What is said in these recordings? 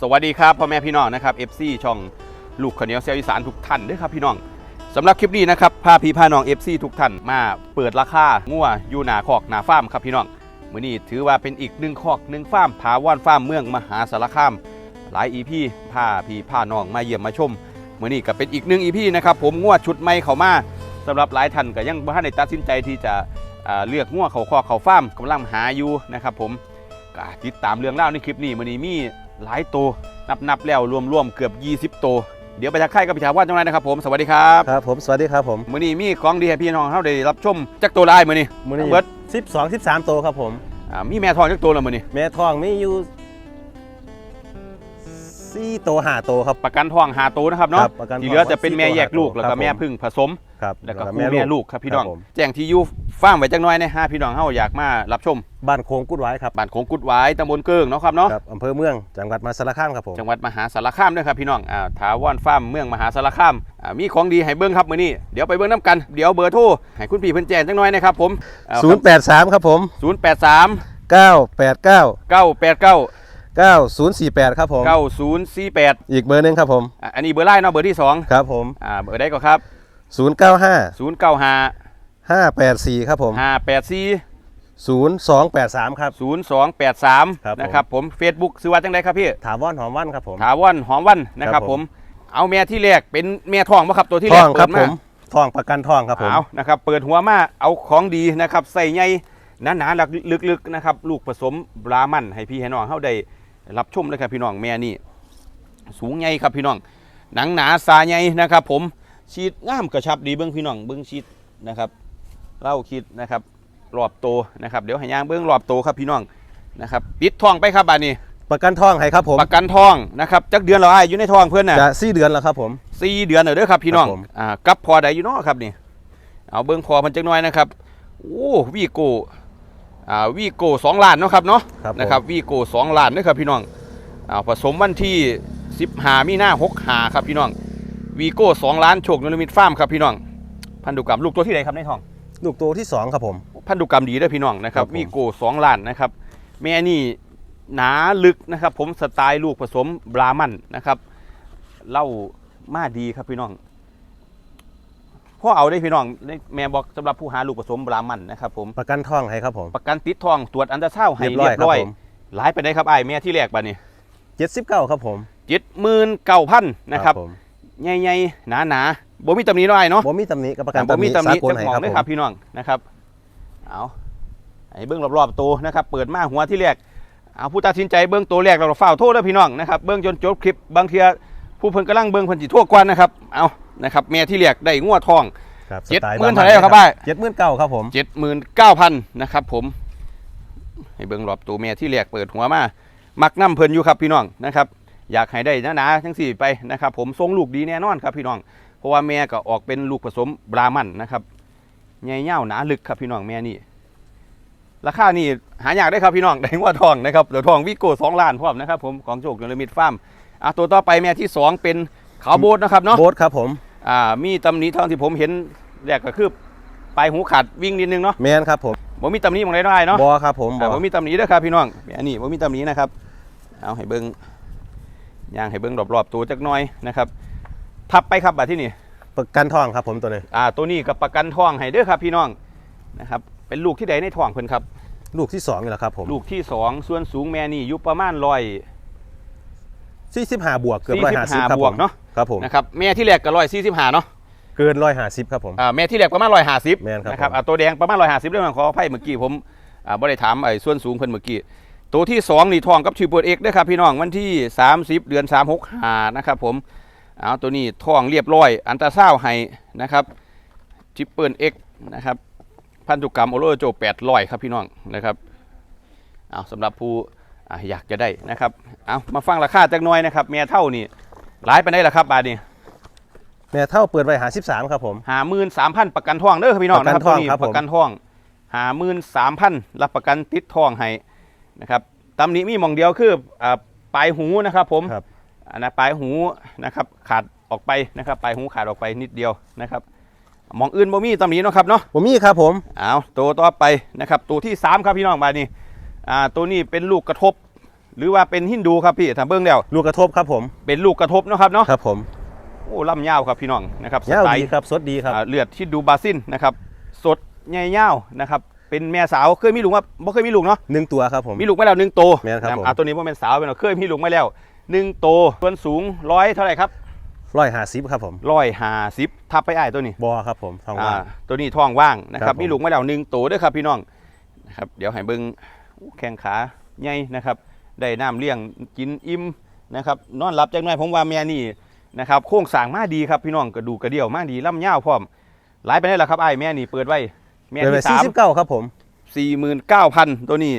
สวัสดีครับพ่อแม่พี่น้องนะครับ FC ช่องลูกขเนียวเซียวอีสานทุกท่านด้วยครับพี่น้องสำหรับคลิปนี้นะครับพาพี่พาน้อง FC ทุกท่านมาเปิดราคางัวอยู่หนาคอกหนาฟาร์มครับพี่น้องมื้อนี้ถือว่าเป็นอีกหนึ่งคอกหนึ่งฟาร์มถาวรฟาร์มเมืองมหาสารคาม หลายอีพีพาพี่พาน้องมาเยี่ยมมาชมมื้อนี้ก็เป็นอีกหนึ่งอีพีนะครับผมงัวชุดใหม่เข้ามาสำหรับหลายท่านก็ยังบ่ทันได้ตัดสินใจที่จะเลือกงัวเขาคอกเขาฟาร์มกำลังหาอยู่นะครับผมก็ติดตามเรื่องเล่าในคลิปนี้มันนี้มี หลายตัวนับนับๆแล้วรวมๆเกือบ 20ตัวเดี๋ยวไปทักทายกับพี่ชาวว่าจังไรนะครับผมสวัสดีครับครับผมสวัสดีครับผมมื้อนี้มีของดีให้พี่น้องเขาได้รับชมจักตัวลายมื้อนี้มือทั้นี้งเบิดสิบสองสิบสามตัวครับผมอ่ามีแม่ทองจักตัวแล้วมื้อนี้แม่ทองมีอยู่สี่ตัวห้าตัวครับประกันทองหาตัวนะครับเนาะครับประกันทองที่เหลือจะเป็นแม่แยกลูกสี่ตัวแล้วก็ครับแม่ผมพึ่งผสมครับแล้วก็แล้วคู่แม่ลูกครับพี่น้องครับผมแจ้งที่อยู่ ฟาร์มไว้จักหน้อยนะฮะพี่น้องเฮาอยากมารับชมบ้านโค้งกุดไว้ครับบ้านโขงกุดหวายตำบลเกิงเนาะครับเนาะครับอำเภอเมืองจังหวัดมหาสารคามครับผมจังหวัดมหาสารคามด้วยครับพี่น้องอ่าถาวรฟาร์มเมืองมหาสารคามอ่ามีของดีให้เบิ้งครับมื้อนี้เดี๋ยวไปเบิ้งน้ำกันเดี๋ยวเบอร์โทรให้คุณพี่เพิ่นแจ้งจังหน่อยนะครับผมอ่าศูนย์แปดสามครับผมศูนย์แปดสามเก้าแปดเก้าเก้าแปดเก้าเก้าศูนย์สี่แปดครับผมเก้าศูนย์สี่แปดอีกเบอร์หนึ่งครับผมอันนี้เบอร์ไล่เนาะเบอร์ที่สองครับผมอ่าเบอร์ใดก็ครับ ศูนย์เก้าห้าศูนย์เก้า ห้าห้าแปดสี่ครับผมห้าแปดสี่ศูนย์สองแปดสามครับศูนย์สองแปดสามครับผมนะครับผมเฟซบุ๊กซื้อว่าจังไดครับพี่ถาวรหอมวันครับผมถาวรหอมวันนะคครัรับบผผมมเอาแม่ที่แรกเป็นแม่ทองป่ะครับตัวที่ทแรอกงครับเปิดผมทองประกันทองครับผมเอานะครับเปิดหัวมาเอาของดีนะครับใส่ใหญ่หนาๆหลักลึกๆนะครับลูกผสมบรามันให้พี่ให้น้องเฮาได้รับชมเลยครับพี่น้องแม่นี่สูงใหญ่ครับพี่น้อง หนังหนาสาใหญ่นะครับ ผมชีดงามกระชับดีเบิ้งพี่น้องเบิ้งชีดนะครับ เล่าคิดนะครับรอบโตนะครับเดี๋ยวให้ย่างเบิ้งรอบโตครับพี่น้องนะครับปิดทองไปครับบานนี้ประกันทองให้ครับผมประกันทองนะครับจักเดือนเราอ้ายอยู่ในทองเพื่อนน่ะจะสี่เดือนแล้วครับผมสี่เดือนเด้อครับพี่น้องครับผมอ่ากับพอใดอยู่เนาะครับนี่เอาเบิ้งพอมันจักหน่อยนะครับโอ้วีโก้อ่าวีโก้สองล้านเนาะครับเนาะครับผมนะครับวีโก้สองล้านเด้อครับพี่น้องอ่าผสมวันที่สิบหามีหน้าหกหาครับพี่น้องวีโก้สองล้านโชคนลมิตฟาร์มครับพี่น้องพันธุกรรมลูกตัวที่ไหนครับในทอง ลูกตัวที่สองครับผม พันธุกรรมดีเด้อพี่น้องนะครับ ครับผมวีโก้สองล้านนะครับ แม่นี่หนาลึกนะครับ ผมสไตล์ลูกผสมบรามันนะครับเล่ามาดีครับพี่น้องพ่อเอาได้พี่น้องได้แม่บอกสำหรับผู้หาลูกผสมบรามันนะครับ ผมประกันทองให้ครับผม ประกันติดทองตรวจอันตราซาวด์ให้เรียบร้เรีอยยบร้อยครับผมหหลายไปได้ครับไอ้ายแม่ที่แรกบัดนี้เจ็ดสิบเก้าครับผมเจ็ดหมื่นเก้าพันนะครับ ผม ใหญ่ๆหนาหนาๆ บ่มีตำหนิน้อยเนาะบ่มีตำหนิกับประกันบ่มีตำหนิสากลจักให้หมองครับเลยผมครับพี่น้องนะครับเอาไอ้เบิ้งรอบๆตัวนะครับ เปิดมาหัวที่แรกเอาผู้ตัดสินใจเบิ้งตัวแรกเราเฝ้าโทษแล้วพี่น้องนะครับเบิ้งจนจบคลิปบางเทียผู้เพิ่นกำลังเบิ้งเพิ่นสิทั่วกวนนะครับเอานะครับแม่ที่แรกได้งัวทองครับเจ็ดสไตล์หมื่นบ้เท่าไหร่ครับบ้ายเจ็ดหมื่นเก้าครับผมเจ็ดหมื่นเก้าพันนะครับผมให้เบิ้งรอบตัวแม่ที่แรกเปิดหัวมามักน้ำเพิ่นอยู่ครับพี่น้องนะครับ อยากให้ได้หนาๆทั้งสี่ไปนะครับ ผมทรงลูกดีแน่นอนครับพี่น้อง เพราะว่าแม่ก็ออกเป็นลูกผสมบรามันนะครับใหญ่เง่าหนาลึกครับพี่น้องแม่นี่ ราคานี่หายากได้ครับพี่น้องได้ว่าทองนะครับเดี๋ยวทองวิโก้สองล้านพร้อมนะครับผมของโจกยลมิดฟาร์มอะตัวต่อไปแม่ที่สองเป็นขาวโบดนะครับเนาะโบ๊ทครับผมอ่ามีตำหนิเท่าที่ผมเห็นแรกก็คือปลายหูขาดวิ่งนิดนึงเนาะแมนครับผมบ่มีตำหนิหมองใดได้เนาะบอครับผมบอ่าอบ่มีตำหนิเด้อครับพี่น้องอันนี้บ่มีตำหนินะครับ เอาให้เบิ่งย่างให้เบิ่งรอบๆตัวจักหน่อยนะครับ ทับไปครับบัดที่นี่ประกันทองครับผมตัวนี้อ่าตัวนี้กับประกันทองให้เด้อครับพี่น้องนะครับเป็นลูกที่ใดในท้องเพิ่นครับ ลูกที่สองนี่แหละครับผมลูกที่สองส่วนสูงแม่นี่อยู่ประมาณร้อย สี่สิบห้าบวกเกือบร้อยห้าสิบ45ครับบผวกมเนาะ ครับผมนะครับแม่ที่แรกก็ร้อยสี่สิบห้าเนาะเกินร้อยห้าสิบครับผม อ่าแม่ที่แรกประมาณร้อยห้าสิบแม่นครับนะครับผม อ่าตัวแดงประมาณร้อยห้าสิบเรื่องขออภัยเมื่อกี้ผมอ่าบ่ได้ถามไอ้ส่วนสูงเพิ่นเมื่อกี้ตัวที่สองนี่ทองกับชีเปิดเอกด้วยครับพี่น้องวันที่30เดือน3 6 5นะครับผม เอาตัวนี้ทองเรียบร้อย อันตราซาวด์ให้นะครับชิปเปิลเอกนะครับ พันธุกรรมโอโรโจ800ครับพี่น้องนะครับเอาสำหรับผู้อ่าอยากจะได้นะครับเอามาฟังราคาจักหน่อยนะครับแม่เท่านี่หลายไปได้ละครับบาทนี้แม่เท่าเปิดไว้หาสิบสามครับผมหาหมื่นสามพันประกันทองเด้อครับพี่น้องประกันนะครับตัวนี้ทองครับผมประกันทองหาหมื่นสามพันรับประกันติดทองให้นะครับตำหนี้มีหมองเดียวคืออ่าปลายหูนะครับผมครับอั นนะปลายหูนะครับขาดออกไปนะครับปลายหูขาดออกไปนิดเดียวนะครับหมองอื่นบ่มีตำหนี้เนาะครับเนาะผมมีครับผมเอาตัวต่อไปนะครับตัวที่สามครับพี่น้องบาดนี้อ่าตัวนี้เป็นลูกกระทบ หรือว่าเป็นฮินดูครับพี่ถ้าเบิ่งแล้วลูกกระทบครับผมเป็นลูกกระทบเนาะครับเนาะครับผมโอ้ล่ำยาวครับพี่น้องนะครับสยาวไตดีล์ครับสดดีครับ อ่าเลือดฮินดูบาซินนะครับสดใหญ่ยาวนะครับเป็นแม่สาวเคยมีลูกว่าบ่เคยมีลูกเนาะ หนึ่งตัวครับผม มีลูกมาแล้วหนึ่งโตวแม่นครับผม อ่าตัวนี้บ่แม่นสาวเป็นหรอกเคยมีลูกมาแล้ว หนึ่งโตวส่วนสูงร้อยเท่าไหร่ครับร้อยห้าสิบครับผมร้อยห้าสิบทับไปอ้ายตัวนี้บอครับผมทองว่างอ่าตัวนี้ท้องว่างนะคครัรับบผมมีลูกมาแล้วหนึ่งตัวเด้วยครับพี่น้องนะครับเดี๋ยวให้เบิ้งอู้แข้งขาใหญ่นะครับ ได้น้ำเลี้ยงกินอิ่มนะครับนอนหลับจักหน่อยผมว่าแม่นี่นะครับโค้งสร้างมาดีครับพี่น้องกระดูกกระเดี่ยวมาดีล่ำยาวพร้อมหลายไปได้แล้วครับไอ้ายแม่นี่เปิดไว้แม่เป็นไปที่สี่สามสิบเก้าครับผมสี่หมื่นเก้าพันตัวนี้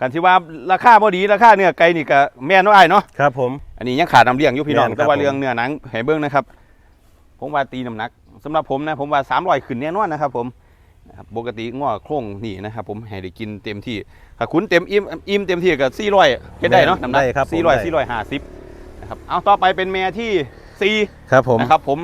กันที่ว่าราคาพอดีราคาเนื้อไก่นี่ก็แม่นเนาะไอ้ายเนาะครับผม อันนี้ยังขาดน้ำเลี้ยงอยู่พี่น้องแม่นครับ แต่ว่าผมเรื่องเนื้อหนังให้เบิ้งนะครับ ผมว่าตีน้ำหนักสำหรับผมนะผมว่า300ขึ้นแน่นอนนะครับผมนะครับปกติง้อโครงนี่นะครับผมให้ได้กินเต็มที่ถ้าคุณเต็มอิ่มอิ่มเต็มที่ก็400เฮ็ดได้เนาะน้ำหนักได้ครับผม400ได้450นะครับเอาต่อไปเป็นแม่ที่สี่ครับผม นะครับผม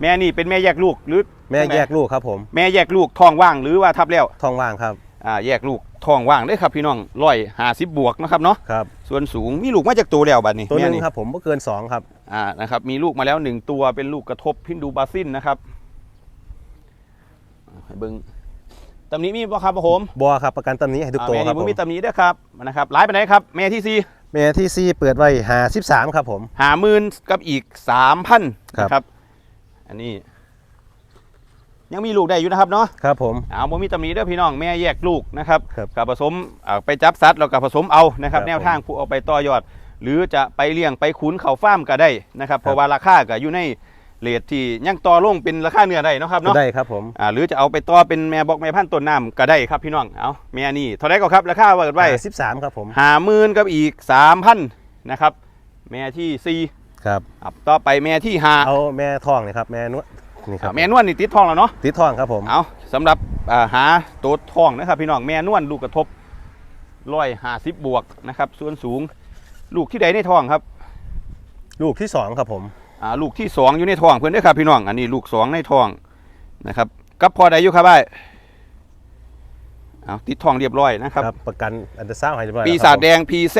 แม่นี่เป็นแม่แยกลูกหรือแม่แยกลูกครับผม แม่แยกลูกท้องว่างหรือว่าทับแล้ว ทองว่างครับ อ่าแยกลูกท้องว่างได้อครับพี่น้องร้อยห้าสิบบวกนะครับเนาะครับส่วนสูงมีลูกมาจากตัวแล้วบัดนี้ตัวหแม่นึงนี่ครับผมไม่เกินสองครับอ่านะครับมีลูกมาแล้วหนึ่งตัวเป็นลูกกระทบพินดูบาซินนะครับอ่าให้เบิ้งตำหนี้มีบ่ครับผมบอครับประกันตำหนี้ให้ทุกตัวอ่าครัแม่บนี่ผมบ่มีตำหนี้ด้วยครับนะครับหลายไปไหนใดครับแม่ที่สี่แม่ที่ซีเปิดไว้หาสิบสามครับผมหาหมื่นกับอีกสามพันครับนะครับ อันนี้ ยังมีลูกได้อยู่นะครับเนาะครับผมเอาบ่มีตำหนี้เด้อพี่น้องแม่แยกลูกนะครับครับกับผสมอ่าไปจับสัตว์แล้วก็ผสมเอานะครับครับ แนวทางผู้เอาไปต่อยอด หรือจะไปเลี้ยงไปขุนเขาฟาร์มก็ได้นะครับเพราะว่าราคาก็อยู่ในเรทที่ยังต่อลงเป็นราคาเนื้อได้เนาะครับเนาะได้ครับผมอ่าหรือจะเอาไปต่อเป็นแม่บอกแม่พันธุ์ต้นน้ำก็ได้ครับพี่น้องเอาแม่นี่เท่าไหรก็ครับราคาเปิดไว้สิบสามครับผมหาหมื่นกับอีกสามพันนะครับแม่ที่สี่ครับอะต่อไปแม่ที่ห้าเอาแม่ทองนี่ครับแม่นวด นี่คอะรับแม่นวลนี่ติดทองแล้วเนาะติดทองครับผมเอาสำหรับอ่าหาตัวทองนะครับ พี่น้องแม่นวลลูกกระทบร้อยห้าสิบบวกนะครับ ส่วนสูง ลูกที่ใดในทองครับ ลูกที่สองครับผมอ่าลูกที่สองอยู่ในทองเพื่อนเด้อครับพี่น้องอันนี้ลูกสองในทองนะครับกับพอใดอยู่ครับไอ้เอาติดทองเรียบร้อยนะครับครับ ประกันอันเดอร์ซ่าให้เรียบร้อยปีแล้วศาคจรับแดง PZ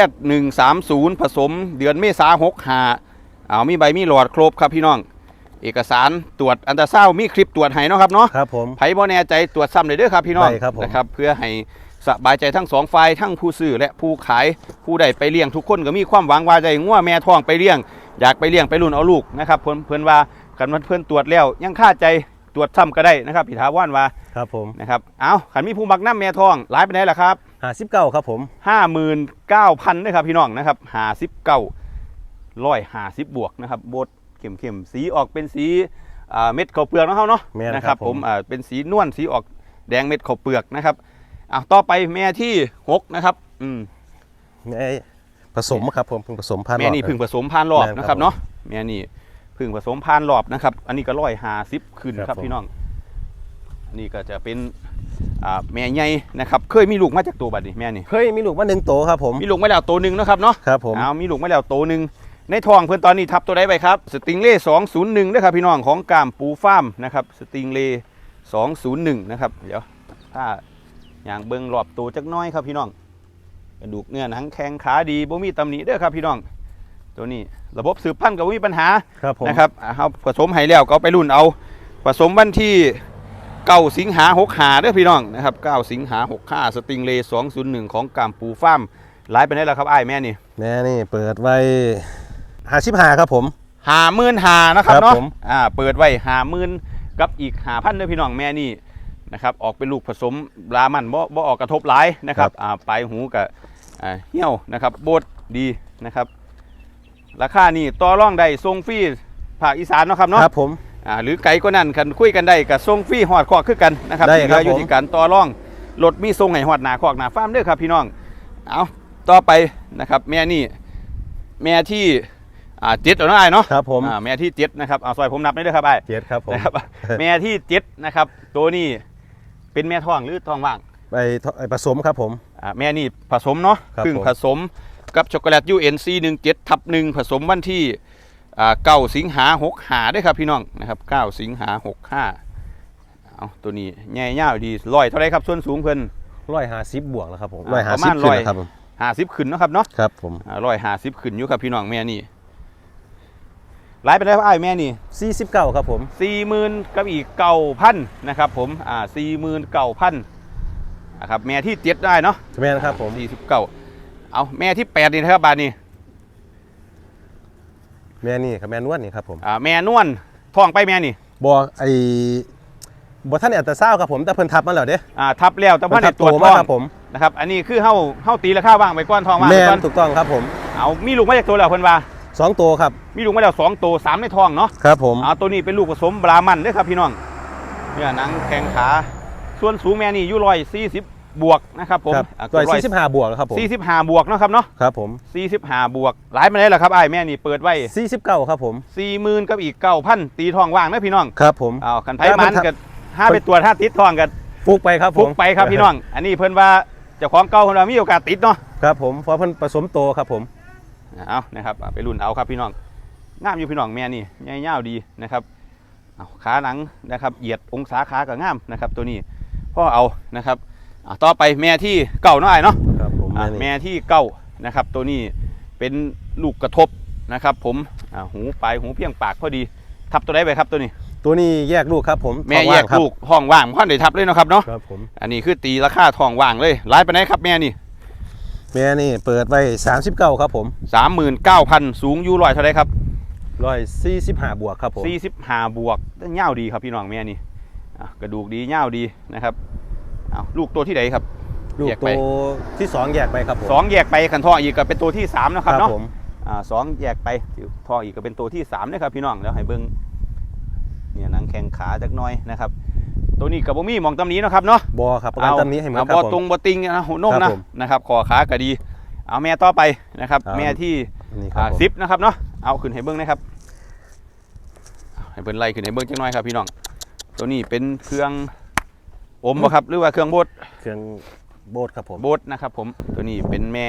130 ผสม เดือนเมษาหกหาเอามีใบมีหลอดครบครับพี่น้อง เอกสารตรวจอันตราซาวด์มีคลิปตรวจให้เนาะครับเนาะครับผม ไผบ่แน่ใจตรวจซ้ำเลยเด้อครับพี่น้องได้ครับผม นะครับเพื่อให้สบายใจทั้งสองฝ่ายทั้งผู้ซื้อและผู้ขายผู้ใดไปเลี้ยงทุกคนก็มีความหวังว่าได้งัวแม่ท้องไปเลี้ยง อยากไปเลี้ยงไปรุ่นเอาลูกนะครับเพิ่นเพิ่นว่ากันมันเพิ่นตรวจแล้ว ยังค่าใจตรวจซ้ำก็ได้นะครับพี่ถาวรว่าครับผมนะครับเอาขันมีผู้มักน้ำแม่ท้องหลายไปไหนล่ะครับ หาสิบเก้าครับผมห้าหมื่นเก้าพันด้วยครับพี่น้องนะครับหาสิบเก้าร้อยหาสิบบวกนะครับโบด เข้มเข้มๆสีออกเป็นสีอ่าเม็ดข้าวเปลือกนะครับเนาะแม่นนะคครัรับบผมอ่าเป็นสีนวลสีออกแดงเม็ดข้าวเปลือกนะครับอะต่อไปแม่ที่หกนะครับอืมแม่ผสมครับผมเพิ่งผสมพันธุ์แม่นี่รอบเพึ่งผสมพานรอบแม่นครับนะครับเนาะแม่นี่เพึ่งผสมพานรอบนะครับ อันนี้ก็ร้อยหาสิบขึ้นครับครับผมพี่น้องอันนี้ก็จะเป็นอ่าแม่ใหญ่นะครับ เคยมีลูกมาจากตัวบัดนี้แม่นี่เฮ้ยมีลูกมาหนึ่งโตครับผมมีลูกมาแล้วตัวหนึ่งนะครับเนาะครับผมเอามีลูกมาแล้วตัวหนึ่ง ในทองเพื่อนตอนนี้ทับตัวได้ไปครับ สติงเล่201ด้วยครับพี่น้องของกามปูฟาร์มนะครับสติงเล่201นะครับเดี๋ยวถ้าอย่างเบิ้งรอบตัวจักหน้อยครับพี่น้องกระดูกเนื้อหนังแข็งขาดีบ่มีตำหนิเด้อครับพี่น้อง ตัวนี้ระบบสืบพันธุ์ก็บ่มีปัญหาครับผมนะครับอ่าเอาผสมให้แล้วก็เอาไปรุ่นเอา ผสมวันที่เก้าสิงหาหกหาเด้อพี่น้องนะครับเก้าสิงหาหกห้าสติงเล่201ของกามปูฟาร์มหลายไปได้แล้วครับไอ้ายแม่นี่แม่นี่เปิดไว้ หาสิบหาครับผม หาหมื่นหานะครับครับเนาะผม อ่าเปิดไว้หาหมื่นกับอีกหาพันเด้อพี่น้องแม่นี่นะครับออกเป็นลูกผสมลามันบ่บ่ออกกระทบหลายนะครับอ่าปลายหูกับอ่าเหี้ยวนะครับโบดดีนะครับราคานี่ต่อร่องได้ทรงฟรีภาคอีสานเนาะครับเนาะ ครับผม อ่าหรือไกลก็นั่นคันคุยกันได้กับทรงฟรีหอดคอกคือกันนะครับได้ที่เหครัลืบออยู่ผม ที่การต่อร่องรถมีทรงให้หอดหนาคอกหนาฟาร์มเด้อครับพี่น้องเอาต่อไปนะครับ แม่นี่ แม่ที่ อ่าเจ็ดเอาหน่อยเนาะครับผมอ่าแม่ที่เจ็ดนะครับเอาซอยผมนับได้ด้วยครับไอ้เจ็ดครับผมนะครับแม่ที่เจ็ดนะครับตัวนี้เป็นแม่ท้องหรือท้องว่างไปไปผสมครับผมอ่าแม่นี่ผสมเนาะครับพึ่งผมผสมกับช็อกโกแลต UNC 17ทับหนึ่งผสมวันที่อ่าเก้าสิงหาหกหาด้วยครับพี่น้องนะครับเก้าสิงหาหกห้าเอาตัวนี้ใหญ่ยาวดีร้อยเท่าไรครับส่วนสูงเพิ่นร้อยหาสิบบวกแล้วครับผมอ่าร้อยหาประสิมาบณขึ้นร้อยแล้วครับผมห้าสิบขึ้นเนาะครับเนาะครับผมร้อยห้าสิบขึ้นอยู่ครับพี่น้องแม่นี่ หลายไปได้ครับไอ้ายแม่นี่ 49 ครับผม สี่หมื่นกับอีกเก้าพันนะครับผมอ่าสี่หมื่นเก้าพันนะครับแม่ที่เจ็ดได้เนาะแม่นครับผมสี่สิบเก้าเอาแม่ที่แปดนี่นะครับบาทนี้แม่นี่ครับแม่นวลนี่ครับผมอ่าแม่นวลท้องไปแม่นี่บ่ไอ้บ่ท่านอัตราซาวด์ครับผมแต่เพิ่นทับมาแล้วเด้อ่าทับแล้วแต่พ่อเพิ่นในทับตรวจโตท้มาองครับผมนะครับอันนี้คือเฮาเฮาตีราคาว่างไปก้อนทองว่างแม่ไปก้อนนถูกต้องครับผมเอามีลูกมาจากตัวแล้วเพิ่นว่า สองตัวครับ มีลูกมาแล้วสองตัวสามในท้องเนาะครับผมเอาตัวนี้เป็นลูกผสมบรามันเด้อครับพี่น้องเนี่ยหนังแข้งขา ส่วนสูงแม่นี่อยู่ร้อยสี่สิบบวกนะครับผมครับอะร้อยร้อยสี่สิบห้าบวกครับผมสี่สิบห้าบวกเนาะครับเนาะครับผมสี่สิบห้าบวกหลายมาได้แล้วครับไอ้ายแม่นี่เปิดไว้สี่สิบเก้าครับผมสี่หมื่นกับอีกเก้าพันตีทองว่างนะพี่น้องครับผมเอาคันไทแล้วมัมันนกับห้าไปตรวจห้าติดทองกันฟุกไปครับผมฟุกไปครับพี่น้อง อันนี้เพิ่นว่าเจ้าของเก่าเพิ่นว่ามีโอกาสติดเนาะครับผมเพราะเพิ่นผสมโตครับผม เอานะครับเอาไปรุ่นเอาครับพี่น้องงามอยู่พี่น้องแม่นี่ใหญ่ยาวดีนะครับเอาขาหนังนะครับเหยียดองศาขาก็งามนะครับ ตัวนี้พ่อเอานะครับเอาต่อไปแม่ที่เก่าหน่อยเนาะครับผมอะแม่แม่นี่ที่เก่านะครับ ตัวนี้เป็นลูกกระทบนะครับ ผมอ่าหูปลายหูเพียงปากพอดีทับตัวได้ไปครับตัวนี้ ตัวนี้แยกลูกครับผมแม่ท้องแยว่ากงครับลูกห้องว่างพ่อนได้ทับเลยเนาะครับเนาะครับผมอันนี้คือตีราคาทองว่างเลยร้ายไปไหนครับแม่นี่ แม่นี่เปิดไว้สามสิบเก้าครับผมสามหมื่นเก้าพันสูงอยูร้อยเท่าไรครับร้อยสี่สิบห้าบวกครับผมสี่สิบห้าบวกเง่าวดีครับพี่น้องแม่นี่อะกระดูกดีเง่าวดีนะครับเอาลูกตัวที่ไหนครับ ลูกแยกตัไปวที่สองแยกไปครับผมสองแยกไปขันทองอีกก็เป็นตัวที่สามนะคครัรับบเนาะ ผมอ่าสองแยกไปทองอีกก็เป็นตัวที่สามนะครับพี่น้องแล้วให้เบิ้งเนี่ยหนังแข้งขาจักหน้อยนะครับ ตัวนี้กับบ่มีหมองตำหนี้นาะครับเนาะบอครับประกันตำนี้ให้หมดเอาครับบ่ผมตรงบ่ติงนะหัวนมครันะบผมนะครับคอขาก็ดี เอาแม่ต่อไปนะครับ ครับ แม่ที่นี่ครัอ่าบผมซิปนะครับเนาะเอาขึ้นให้เบิ้งนะครับ ให้เบิ้งไล่ขึ้นให้เบิ้งจักหน้อยครับพี่น้อง ตัวนี้เป็นเครื่องอมบ่ครับหรือว่าเครื่องบด เครื่องโบดครับผม บดนะครับผมตัวนี้เป็นแม่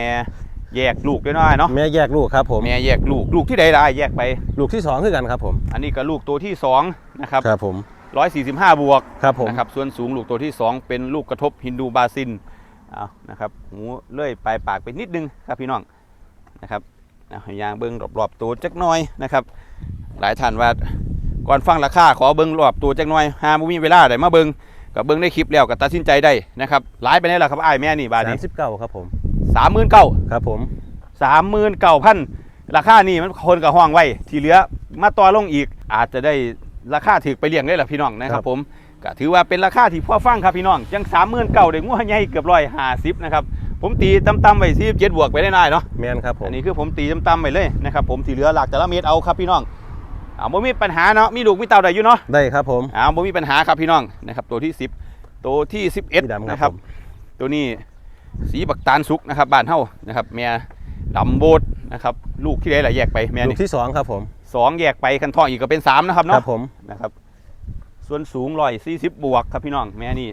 แยกลูกด้วยน้อยเนาะแม่แยกลูกครับผม แม่แยกลูกลูกที่ใดล่ะแยกไป ลูกที่สองคือกันครับผม อันนี้ก็ลูกตัวที่สองนะครับ ครับผม 145 บวกครับผมนะครับส่วนสูงลูกตัวที่ 2 เป็นลูกกระทบฮินดูบาซินเอานะครับหูเลื่อยปลายปากไปนิดนึงครับพี่น้องนะครับเอาให้ยางเบิ้งรอบๆตัวจักหน่อยนะครับ หลายท่านว่าก่อนฟังราคาขอเบิ้งรอบตัวจักหน่อยหาบ่มีเวลาได้มาเบิ้งก็เบิ้งได้คลิปแล้วก็ตัดสินใจได้นะครับหลายไปได้แล้วครับอ้ายแม่นี่บาทสานี้มสิบเก้าครับผมสามหมื่นเก้าครับผมสามหมื่นเก้าพันราคานี่มันคนกับห้องไว้ ที่เหลือมาต่อลงอีกอาจจะได้ ราคาถือไปเลี้ยงได้หรอพี่น้องนะครับผมก็ถือว่าเป็นราคาที่พ่อฟังครับพี่น้องยังสามหมื่นเก้าได้งัวใหญ่เกือบร้อยห้าสิบนะครับผมตีต่ำๆไว้สิบเจ็ดบวกไปได้น่ายเนาะแมนครับผมอันนี้คือผมตีต่ำๆไปเลยนะครับผมที่เหลือหลักแต่ละเม็ดเอาครับพี่น้องอ่าบ่มีปัญหาเนาะมีลูกมีเต่าได้อยู่เนาะได้ครับผมอ่าบ่มีปัญหาครับพี่น้องนะครับตัวที่สิบตัวที่สิบเอ็ดสีดำนะคครัรับบผมตัวนี้สีบักตาลสุกนะครับบ้านเฮานะครับแม่ดำโบดนะครับลูกที่ได้หลายแยกไปแม่ลูนี่กที่สองครับผม สองแยกไปคันทองอีกก็เป็นสามนะครับครัเนาะบผมนะครับ ส่วนสูงร้อยสี่สิบบวกครับพี่น้องแม่นี่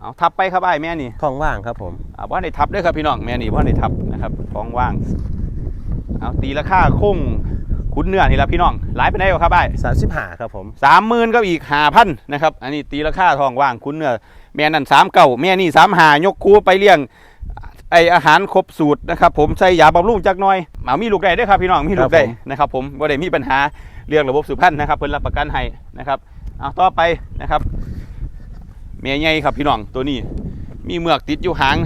เอาทับไปครับไอ้ายแม่นี่ท้องว่างครับผม อ่าว่าในทับด้วยครับพี่น้องแม่นี่ว่าในทับนะครับท้องว่าง เอาตีราคาคงคุ้นเนื้อนี่แหละพี่น้องหลายไปไหนวะครับไอ้าย สามสิบห้าครับผม สามหมื่นก็อีกห้าพันนะครับ อันนี้ตีราคาทองว่างคุณเนื้อแม่นั่นสามเก่าแม่นี่สามหายกคูไปเลี้ยง ไออาหารครบสูตรนะครับผมใส่ยาบำรุงจักหน่อยมามีลูกได้เด้วยครับพี่น้องมีลูกได้นะครับผมว่าได้มีปัญหาเรื่องระบบสืบพันธุ์นะครับเพิ่นรับประกันให้นะครับเอาต่อไปนะครับแม่ใหญ่ครับพี่น้องตัวนี้มีเมือกติดอยู่หาง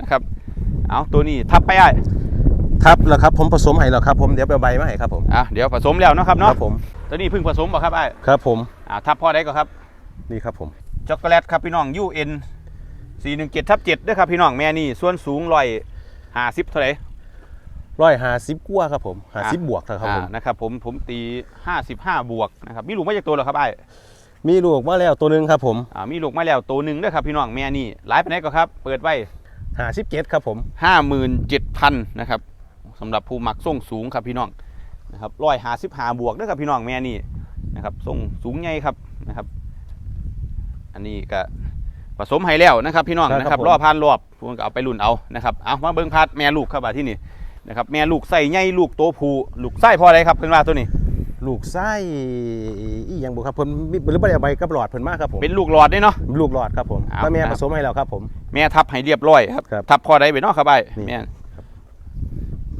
นะครับเอาตัวนี้ทับไปไอ้ายทับแล้วครับผมผสมให้แล้วครับผมเดี๋ยวไปเอาใบมาให้ครับผมอะเดี๋ยวผสมแล้วเนาะครับคเนาะรับผมตัวนี้เพิ่งผสมบ่ครับไอ้ายครับผมอ่าทับพ่อได้ก็ครับนี่ครับผมช็อกโกแลตครับพี่น้อง UN 417ทับ7ด้วยครับพี่น้องแม่นี่ส่วนสูงร้อยห้าสิบเท่าไหร่ร้อยห้าสิบกว่าครับผมห้าสิบบวกนะครับผมอ่านะครับผมผมตี55บวกนะครับมีลูกมาจากตัวเหรอครับไอ้ายมีลูกมาแล้วตัวหนึงครับผมอ่ามีลูกมาแล้วตัวหนึ่งด้วยครับพี่น้องแม่นี่หลายไปไหนใดก็ครับ เปิดไว้ห้าสิบเจ็ดครับผม57,000นะครับสำหรับผู้มักส่งสูงครับพี่น้องนะครับร้อยห้าสิบห้าบวกด้วยครับพี่น้องแม่นี่นะครับส่งสูงใหญ่ครับนะครับ อันนี้ก็ ผสมให้แล้วนะครับพี่น้องนะครับรอบพันรอบพวกก็เอาไปรุ่นเอานะครับเอามาเบิ้งพัดแม่ลูกครับบาดที่นี่นะครับแม่ลูกใส่ใหญ่ลูกโตผูลูกไส้พออะไรครับเพิ่นว่าตัวนี้ ลูกไส้อีหยังบุครับเพิ่นมีหรือบ่ได้เอาใบกับหลอดเพิ่นมาครับผมเป็นลูกหลอดได้เนาะ ลูกหลอดครับผมเอาถ้าแม่ครัผบสมให้แล้วครับผม แม่ทับให้เรียบร้อยครับครับทับพอได้ไปเนาะครับไอ้นี่ แม่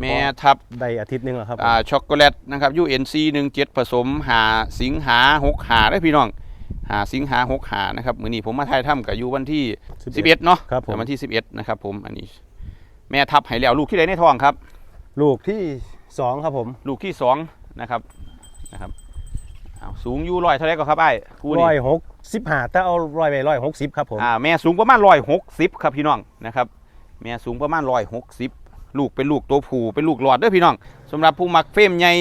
แม่ทับ ได้อาทิตย์หนึงแล้วครับผม อ่าช็อกโกแลตนะครับ UNC 17ผสมหาสิงหา6หาได้อพี่น้อง หาสิงหา6หานะครับมื้อนี้ผมมาถ่ายทำกับอยู่วันที่11เนาะครับผมวันที่11นะครับผมอันนี้ แม่ทับให้แล้วลูกที่ใดในท้องครับ ลูกที่สองครับผม ลูกที่สองนะครับนะครับเอาสูงอยู่ร้อยเท่าไหรก็ครับไอ้คู่นี้ร้อยหกสิบห้าถ้าเอาร้อยไปร้อยหกสิบครับผมอ่าแม่สูงประมาณร้อยหกสิบครับพี่น้องนะครับแม่สูงประมาณร้อยหกสิบลูกเป็นลูกตัวผู้เป็นลูกหลอดเด้อพี่น้องสำหรับผู้มักเฟรมใหญ่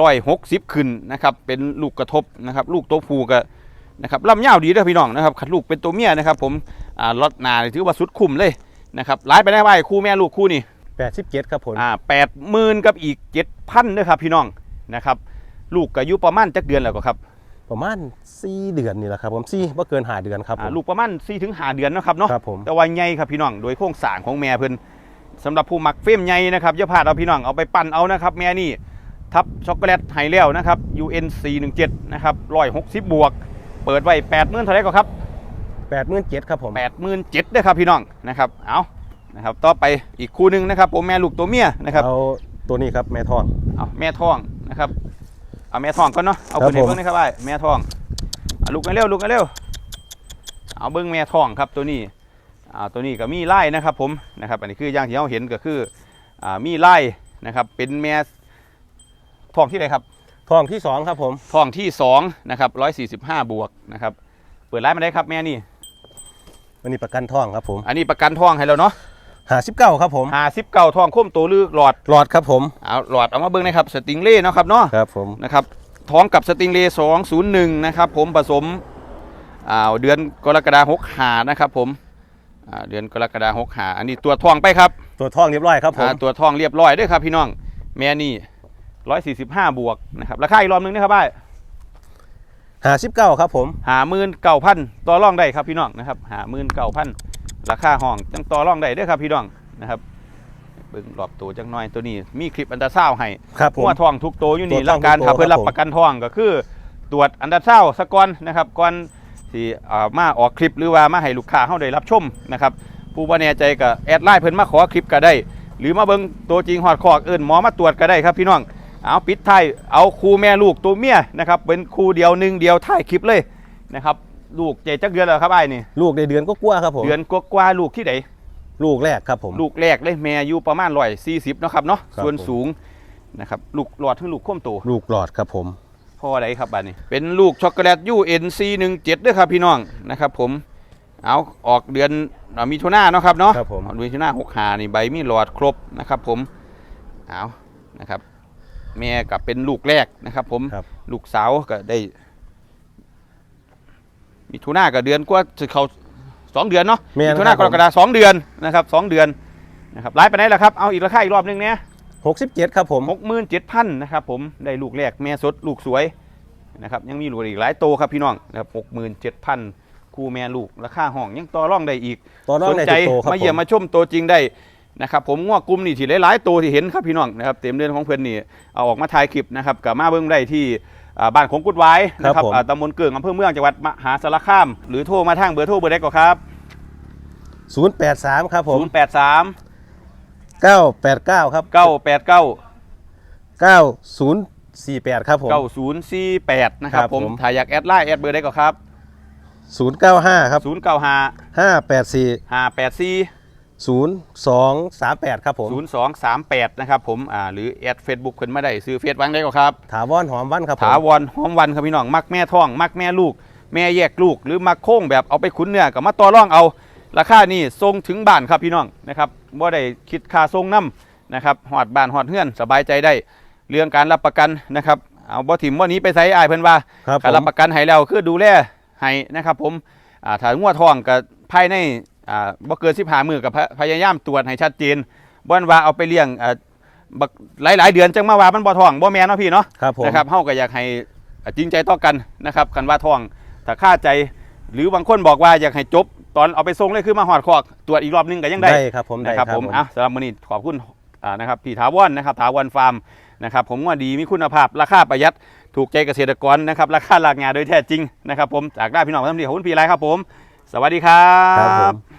ร้อยหกสิบขึ้นนะครับเป็นลูกกระทบนะครับ ลูกตัวผู้ก็ นะครับลำยาวดีเด้อพี่น้องนะครับขัดลูกเป็นตัวเมียนะครับ ผมอ่าลดหนาถือว่าสุดคุ้มเลยนะครับหลายไปได้ไปคู่แม่ลูกคู่นี่แปดสิบเจ็ดครับผมอ่าแปดหมื่นกับอีกเจ็ดพันด้วยครับพี่น้องนะครับ ลูกก็อายุประมาณจักเดือนแล้วก็ครับประมาณสี่เดือนนี่แหละครับผมสี่ว่าเกินหาเดือนครับผอ่ามลูกประมาณ4ีถึงหาเดือนเนาะครับเนาะครับผม แต่ว่าใหญ่ครับพี่น้องโดยโครงสร้างของแม่เพิ่นสำหรับผู้มักเฟรมใหญ่นะครับอย่าพลาดเอาพี่น้องเอาไปปั่นเอานะครับ แม่นี่ทับช็อกโกแลตไฮแล้วนะครับ UN 417นะครับ160บวก เปิดไว้8 0,000เท่าไหร่ก็ครับแปดหมื่นเจ็ดครับผม87,000เด้อครับพี่น้องนะครับเอานะครับต่อไปอีกคู่หนึงนะครับผมแม่ลูกตัวเมียนะครับเอาตัวนี้ครับแม่ทองเอาแม่ท้องนะครับเอาแม่ท้องก่อนเนาะเอาครับคนนี้ผมเบิ่งนะครับไอ้แม่ท้องเอาลูกกันเร็วลูกกันเร็วเอาเบิ้งแม่ท้องครับตัวนี้อ่าตัวนี้ก็มีไล่นะครับผมนะครับอันนี้คืออย่างที่เราเห็นก็คืออ่ามีไล่นะครับเป็นแม่ท้องที่ไหนครับ ทองที่สองครับผมท้องที่สองนะครับร้อยสี่สิบห้าบวกนะครับเปิดไล่มาได้ครับแม่นี่วันนี้ประกันทองครับผม อันนี้ประกันท้องให้แล้วเนาะหาสิบเก้าครับผมหาสิบเก้าท้องโค้มตัวลือหลอดหลอดครับผมเอาหลอดเอามาเบิ้งนะครับสติงเล่เนาะครับเนาะครับผมนะครับท้องกับสติงเลย์201นะครับผมผสมอ่าเดือนกรกฎาคม6หานะครับผมอ่าเดือนกรกฎาคม6หาอันนี้ตัวทองไปครับ ตัวทองเรียบร้อยครับผมอ่าตัวทองเรียบร้อยเด้วยครับพี่น้อง แม่นี่ 145บวกนะครับราคาอีกรอบนึงนะครับบ้ายหาสิบเก้าครับผมหาหมื่นเก้าพันต่อรองได้ครับพี่น้องนะครับหาหมื่นเก้าพันราคาห้องจังต่อรองได้เด้วยครับพี่น้องนะครับเบิ่งรอบตัวจังหน่อยตัวนี้ มีคลิปอันตราซาวด์ให้ครับผมหัวทองทุกโตวอยู่นี่ตัวทแล้อวงการทุกโตถ้าเพิ่นครัรับบผมประกันทองก็คือ ตรวจอันดับเศร้าสะก่อนนะครับก่อนที่อ่ามาออกคลิปหรือว่ามาให้ลูกค้าเฮาได้รับชมนะครับผู้บ่แน่ใจก็แอดไลน์เพิ่นมาขอคลิปก็ได้ หรือมาเบิ่งตัวจริงฮอดคอกเอิ้นหมอมาตรวจก็ได้ครับพี่น้อง เอาปิดท้ายเอาคู่แม่ลูกตัวเมียนะครับเป็นคู่เดียวหนึ่งเดียวถ่ายคลิปเลยนะครับลูกเจจักเดือนแล้วครับไอ้ายนี่ลูกในเดือนก็กลัวาครับผมเดือนกว่าๆลูกที่ไหน ลูกแรกครับผม ลูกแรกเลยแม่อายุประมาณ140เนาะครับเนาะครับส่วนผม สูงนะครับลูกหลอดถึงลูกโค้มโตลูกหลอดครับผม พ่ออะไรครับบ้านนี้ เป็นลูกช็อกโกแลต UNC 17ด้วยครับพี่น้องนะครับผมเอาออกเดือนเอามีทุนาเนาะครับเนาะครับผม เอามีทุนาหกหานี่ใบมีหลอดครบนะครับผมเอานะครับ แม่กับเป็นลูกแรกนะครับ ผมครับ ลูกสาวก็ได้ มีทุนากับเดือนกว่าจะเขาสองเดือนเนาะแม่นมีทุนาคกรับรกฎาสองเดือนนะครับสองเดือนนะครับไล่ไปไหนแล้วครับเอาอีกราคาอีกรอบหนึงเนี่ยหกสิบเจ็ดครับผม หกหมื่นเจ็ดพันนะครับผมได้ลูกแรกแม่สดลูกสวยนะครับยังมีลูกอีกหลายโตวครับพี่น้องนะครับหกหมื่นเจ็ดพันคู่แม่ลูกราคาห้องยังต่อรองได้อีกตัวน้องสนในใจโตครับมาเยี่ยมผมมาชมตัวจริงได้ นะครับผมง้วกลุ่มนี่ที่หลายๆตัวที่เห็นครับพี่น้องนะครับเต็มเดือนของเพื่อนนี่เอาออกมาถ่ายคลิปนะครับกับมาเบิ้งได้ที่อ่าบ้านของกุดไว้นะครับอ่าตำบลเกิงอำเภอเมืองจังหวัดมหาสารคาม หรือโทรมาทางเบอร์โทรเบอร์ใดก็ครับศูนย์แปดสามครับผมศูนย์แปดสามเก้าแปดเก้าครับเก้าแปดเก้าเก้าศูนย์สี่แปดครับผมเก้าศูนย์สี่แปดนะครับครับผม ผมถ้าอยากแอดไลน์แอดเบอร์ใดก็ครับศูนย์เก้าห้าครับศูนย์ เก้าห้าห้าแปดสี่ห้าแปดสี่ศูนย์สองสามแปดครับผมศูนย์สองสามแปดนะครับผมอ่าหรือแอดเฟซบุ๊กขึ้นมาได้ซื้อเฟซวังได้ก็ครับ ถาวรหอมวันครับผมถาวรหอมวันครับพี่น้อง มักแม่ท้อง มักแม่ลูก แม่แยกลูก หรือมักโค้งแบบเอาไปขุนเนื้อกับมาต่อรองเอา ราคานี่ทรงถึงบ้านครับพี่น้องนะครับบ่ได้คิดค่าทรงน้ำนะครับหอดบ้านหอดเฮือนสบายใจได้ เรื่องการรับประกันนะครับ เอาบ่ถิ่มบ่หนี้ไปใส่อายเพิ่นว่าครับผการมรับประกันให้แล้วคือดูแลให้นะครับผมอ่าถ้างัวทองก็ภายใน อ่าบ่เกิน15มื้อกับพยายามตรวจให้ชัดเจนบ่นว่าเอาไปเลี้ยงอ่าบักหลาย ๆ เดือนจังมาว่ามันบ่ท้องบ่แม่นเนาะพี่เนาะครับผมนะครับเฮาก็อยากให้อ่าจริงใจต่อกันนะครับคันว่าท้องถ้าค่าใจหรือบางคนบอกว่าอยากให้จบ ตอนเอาไปส่งเลยคือมาหอดคอกตรวจอีกรอบนึงก็ยังได้ได้ครับผมได้นะครับผมผมอะสำหรับมื้อนี้ขอบคุณอ่านะครับพี่ถาวรนะครับถาวรฟาร์มนะครับผมว่าดีมีคุณภาพราคาประหยัดถูกใจเกษตรกรนะครับราคาหลากงานโดยแท้จริงนะครับผมจากได้พี่น้องท่านดีขอบคุณพี่ไรครับผม สวัสดีครัครับผบม